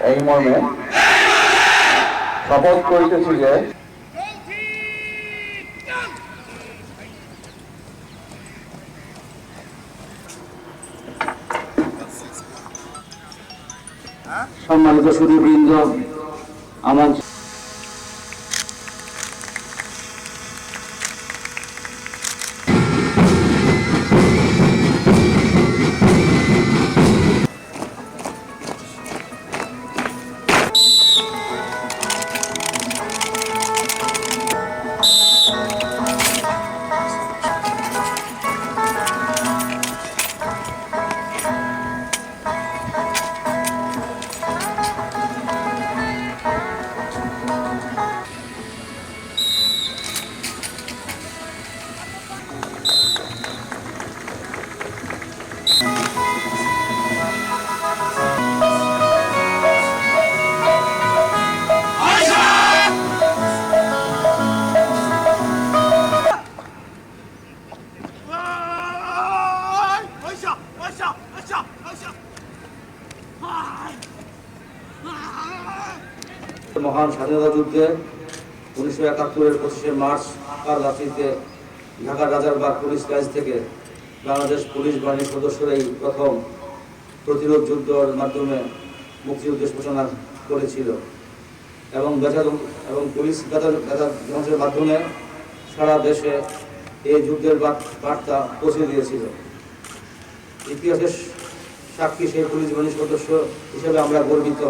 এই মর্মে শপথ করিতেছি যে সম্মানিত সুদীবৃন্দ আমার মহান স্বাধীনতা যুদ্ধে উনিশশো একাত্তরের পঁচিশে মার্চ কাল রাত্রিতে ঢাকার রাজারবাগ পুলিশ লাইন্স থেকে বাংলাদেশ পুলিশ বাহিনীর সদস্যরাই প্রথম প্রতিরোধ যুদ্ধের মাধ্যমে মুক্তিযুদ্ধের সূচনা করেছিল। এবং বেজা এবং পুলিশ বেজা বেজা ধ্বংসের মাধ্যমে সারা দেশে এই যুদ্ধের বার্তা পৌঁছে দিয়েছিল। ইতিহাসের সাক্ষী সেই পুলিশ বাহিনীর সদস্য হিসেবে আমরা গর্বিত।